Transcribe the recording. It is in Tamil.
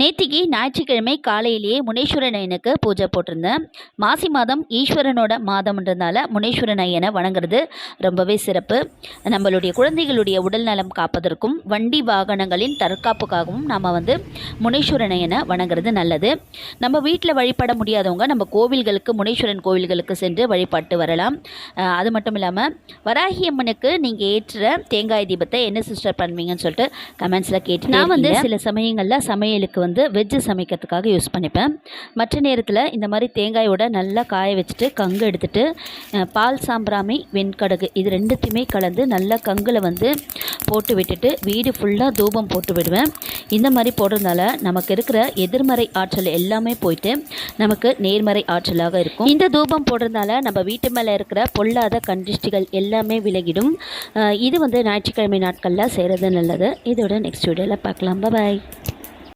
நேத்திக்கு ஞாயிற்றுக்கிழமை காலையிலேயே முனீஸ்வரன் ஐயனுக்கு பூஜை போட்டிருந்தேன். மாசி மாதம் ஈஸ்வரனோட மாதம்ன்றதுனால முனீஸ்வரன் ஐயனை வணங்குறது ரொம்பவே சிறப்பு. நம்மளுடைய குழந்தைகளுடைய உடல் நலம் காப்பதற்கும் வண்டி வாகனங்களின் தற்காப்புக்காகவும் நாம் வந்து முனீஸ்வரன் ஐயனை வணங்குறது நல்லது. நம்ம வீட்டில் வழிபட முடியாதவங்க நம்ம கோவில்களுக்கு முனீஸ்வரன் கோவில்களுக்கு சென்று வழிபட்டு வரலாம். அது மட்டும் இல்லாமல் வராகி அம்மனுக்கு நீங்கள் ஏற்றுற தேங்காய் தீபத்தை என்ன சிஸ்டர் பண்ணுவீங்கன்னு சொல்லிட்டு கமெண்ட்ஸில் கேட்டு நான் வந்து சில சமயங்களில் சமையலுக்கு வந்து வெஜ்ஜு சமைக்கிறதுக்காக யூஸ் பண்ணிப்பேன். மற்ற நேரத்தில் இந்த மாதிரி தேங்காயோட நல்லா காய வச்சுட்டு கங்கு எடுத்துட்டு பால் சாம்பிராமி வெண்கடகு இது ரெண்டுத்தையுமே கலந்து நல்லா கங்கில் வந்து போட்டு விட்டுட்டு வீடு ஃபுல்லாக தூபம் போட்டு விடுவேன். இந்த மாதிரி போடுறதுனால நமக்கு இருக்கிற எதிர்மறை ஆற்றல் எல்லாமே போயிட்டு நமக்கு நேர்மறை ஆற்றலாக இருக்கும். இந்த தூபம் போடுறதுனால நம்ம வீட்டு மேலே இருக்கிற பொல்லாத கண்டிஷ்டிகள் எல்லாமே விலகிடும். இது வந்து ஞாயிற்றுக்கிழமை நாட்களில் செய்கிறது நல்லது. இதோட நெக்ஸ்ட் வீடியோவில் பார்க்கலாம். பாய்